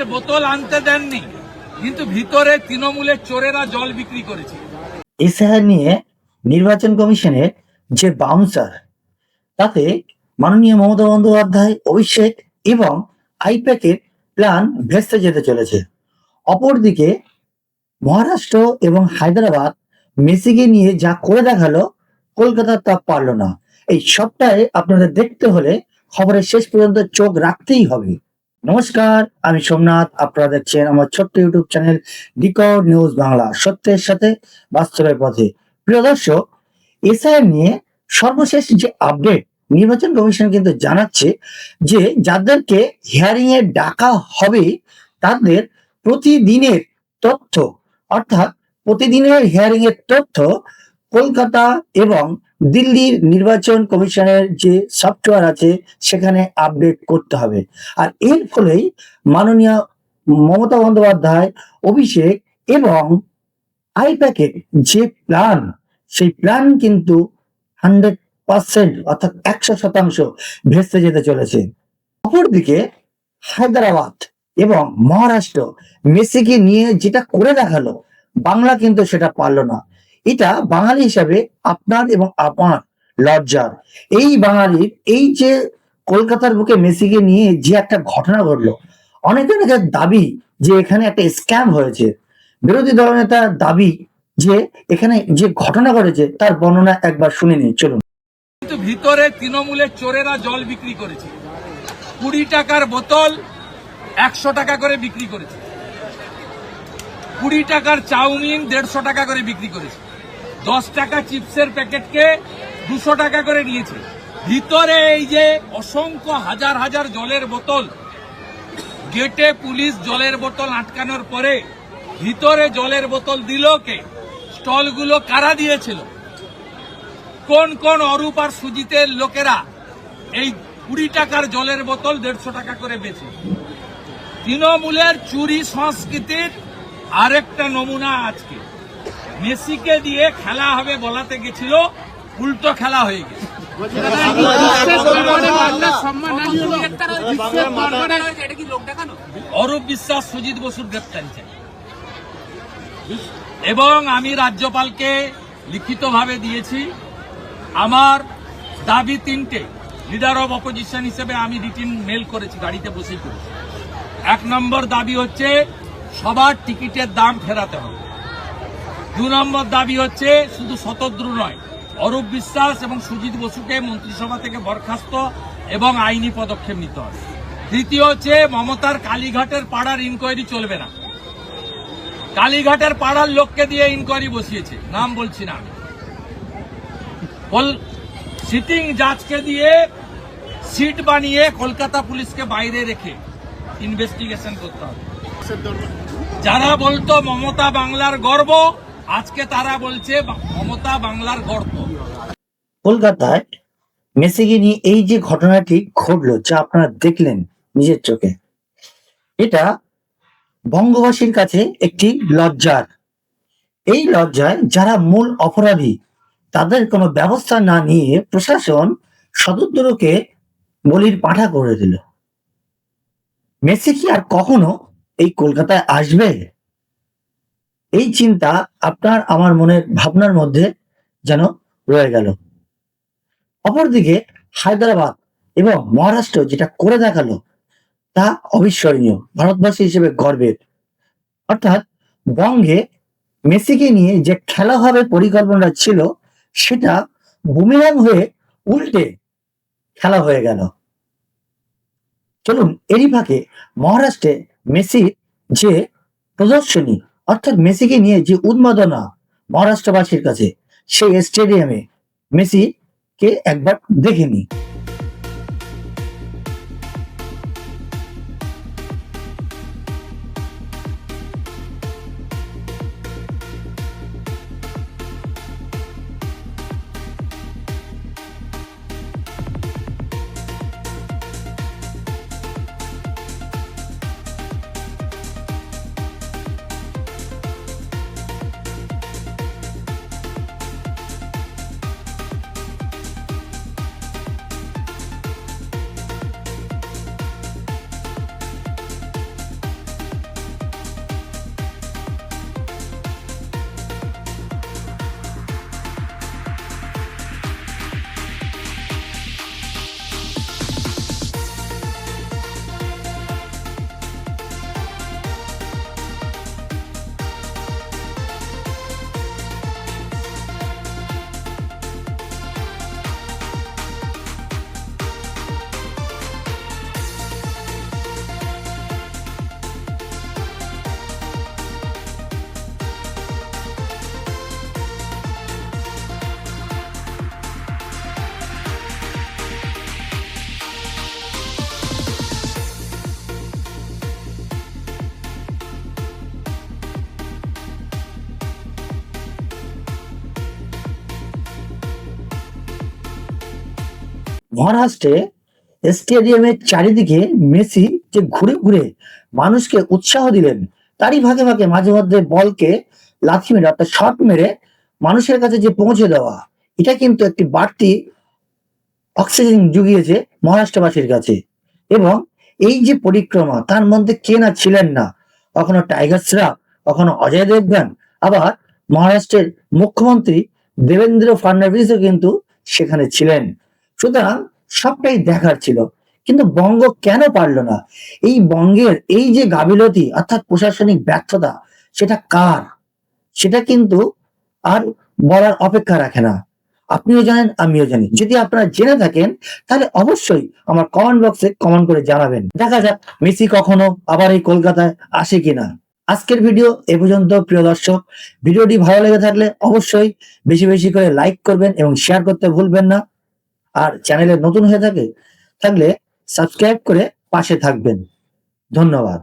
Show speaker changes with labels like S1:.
S1: জলের বোতল আনতে দেননি, কিন্তু ভিতরে তৃণমূলের চোরেরা জল বিক্রি করেছে।
S2: এসআইআর নিয়ে নির্বাচন কমিশনের যে বাউন্সার তাতে মাননীয় মমতা বন্দ্যোপাধ্যায়, অভিষেক এবং আইপ্যাকের প্ল্যান ভেস্তে যেতে চলেছে। অপরদিকে মহারাষ্ট্র এবং হায়দ্রাবাদ মেসিকে নিয়ে যা করে দেখাল কলকাতা তা পারল না। এই সবটাই আপনাদের দেখতে হলে খবরের শেষ পর্যন্ত চোখ রাখতেই হবে। নমস্কার, আমি সোমনাথ, আপনারা দেখছেন আমার ছোট্ট YouTube channel decode news Bangla. সত্যের সাথে বাস্তবের পথে। প্রিয় দর্শক এসআইএম নিয়ে সর্বশেষ যে আপডেট, নির্বাচন কমিশন কিন্তু জানাচ্ছে যে যাদেরকে হিয়ারিং এ ডাকা হবে, তাদের প্রতিদিনের তথ্য, অর্থাৎ প্রতিদিনের হিয়ারিং এর তথ্য কলকাতা এবং দিল্লির নির্বাচন কমিশনের যে সফটওয়্যার আছে, সেখানে আপডেট করতে হবে। আর এর ফলেই মাননীয় মমতা বন্দ্যোপাধ্যায়, অভিষেক এবং আইপ্যাকের যে প্ল্যান সেই প্ল্যান কিন্তু হান্ড্রেড পার্সেন্ট অর্থাৎ একশো শতাংশ ভেস্তে যেতে চলেছে। অপরদিকে হায়দ্রাবাদ এবং মহারাষ্ট্র, মেসিকে নিয়ে যেটা করে দেখাল, বাংলা কিন্তু সেটা পারল না। এটা বাঙালি হিসাবে আপনার এবং আমার লজ্জার। এই বাঙালির এই যে কলকাতার বুকে মেসিকে নিয়ে যে একটা ঘটনা ঘটলো অনেক অনেকের দাবি যে এখানে একটা স্ক্যাম হয়েছে। বিরোধী দলনেতার দাবি যে এখানে যে ঘটনা ঘটেছে তার বর্ণনা একবার শুনে নিন, চলুন।
S1: কিন্তু ভিতরে তৃণমূলের চোরেরা জল বিক্রি করেছে। কুড়ি টাকার বোতল একশো টাকা করে বিক্রি করেছে। কুড়ি টাকার চাউমিন দেড়শো টাকা করে বিক্রি করেছে। দশ টাকা চিপসের প্যাকেটকে দুশো টাকা করে নিয়েছে। ভিতরে এই যে অসংখ্য হাজার হাজার জলের বোতল, গেটে পুলিশ জলের বোতল আটকানোর পরে ভিতরে জলের বোতল দিল কে? স্টলগুলো কারা দিয়েছিল? কোন কোন অরূপ আর সুজিতের লোকেরা এই কুড়ি টাকার জলের বোতল দেড়শো টাকা করে বেচে? তৃণমূলের চুরি সংস্কৃতির আরেকটা নমুনা আজকে। মেসিকে দিয়ে খেলা হবে বলাতে গেছিল, উল্টো খেলা হয়ে গেছে। অরূপ বিশ্বাস, সুজিত বসুর গ্রেপ্তারি চাই। এবং আমি রাজ্যপালকে লিখিতভাবে দিয়েছি, আমার দাবি তিনটে লিডার অব অপোজিশন হিসেবে আমি রিটিন মেল করেছি, গাড়িতে বসেই করেছি। এক নম্বর দাবি হচ্ছে, সবার টিকিটের দাম ফেরাতে হবে। দু নম্বর দাবি হচ্ছে শুধু শতদ্রু নয়, অরূপ বিশ্বাস এবং সুজিত বসুকে মন্ত্রিসভা থেকে বরখাস্ত এবং আইনি পদক্ষেপ নিতে হবে। তৃতীয় হচ্ছে মমতার কালীঘাটের পাড়ার ইনকোয়ারি চলবে না। কালীঘাটের পাড়ার লোককে দিয়ে ইনকোয়ারি বসিয়েছে, নাম বলছি না সিটিং জাজকে দিয়ে সিট বানিয়ে কলকাতা পুলিশকে বাইরে রেখে ইনভেস্টিগেশন করতে হবে। যারা বলতো মমতা বাংলার গর্ব আজকে তারা বলছে মমতা বাংলার গর্ব
S2: কলকাতায় মেসিকে নিয়ে এই যে ঘটনাটি ঘটলো, যা আপনারা দেখলেন নিজের চোখে, এটা বঙ্গবাসীর কাছে একটি লজ্জার। এই লজ্জায় যারা মূল অপরাধী, তাদের কোনো ব্যবস্থা না নিয়ে প্রশাসন সদুদ্দরকে বলির পাঠা করে দিল। মেসি কি আর কখনো এই কলকাতায় আসবে? এই চিন্তা আপনার, আমার মনের ভাবনার মধ্যে যেন রয়ে গেল। অপরদিকে হায়দ্রাবাদ এবং মহারাষ্ট্র যেটা করে দেখাল, তা অবিস্মরণীয়, ভারতবাসী হিসেবে গর্বের। অর্থাৎ বঙ্গে মেসিকে নিয়ে যে খেলা হবে পরিকল্পনা ছিল, সেটা বুমিরাং হয়ে উল্টে খেলা হয়ে গেল। চলুন, এরই ফাঁকে মহারাষ্ট্রে মেসির যে প্রদর্শনী অর্থাৎ মেসিকে নিয়ে যে উন্মাদনা মহারাষ্ট্রবাসীর কাছে সেই স্টেডিয়ামে মেসি কে একবার দেখে মহারাষ্ট্রে স্টেডিয়ামের চারিদিকে মেসি যে ঘুরে ঘুরে মানুষকে উৎসাহ দিলেন, তারই ভাগে ভাগে মাঝে মধ্যে বলকে লাথি মেরে অর্থাৎ শট মেরে মানুষের কাছে যে পৌঁছে দেওয়া, এটা কিন্তু একটি বাড়তি অক্সিজেন জুগিয়েছে মহারাষ্ট্রবাসীর কাছে। এবং এই যে পরিক্রমা, তার মধ্যে কে না ছিলেন না? কখনো টাইগার শ্রফ, কখনো অজয় দেবগান, আবার মহারাষ্ট্রের মুখ্যমন্ত্রী দেবেন্দ্র ফাডনবিসও কিন্তু সেখানে ছিলেন। সুতরাং সবটাই দেখার ছিল। কিন্তু বঙ্গ কেন পারল না? এই বঙ্গের এই যে গাবিলতি অর্থাৎ প্রশাসনিক ব্যর্থতা, সেটা কার? সেটা কিন্তু আর বলার অপেক্ষা রাখে না। আপনিও জানেন, আমিও জানি। যদি আপনারা জেনে থাকেন, তাহলে অবশ্যই আমার কমেন্ট বক্সে কমেন্ট করে জানাবেন। দেখা যাক, মেসি কখনো আবার এই কলকাতায় আসে কিনা। আজকের ভিডিও এ পর্যন্ত, প্রিয় দর্শক। ভিডিওটি ভালো লেগে থাকলে অবশ্যই বেশি বেশি করে লাইক করবেন এবং শেয়ার করতে ভুলবেন না। আর চ্যানেলে নতুন হয়ে থাকে থাকলে সাবস্ক্রাইব করে পাশে থাকবেন। ধন্যবাদ।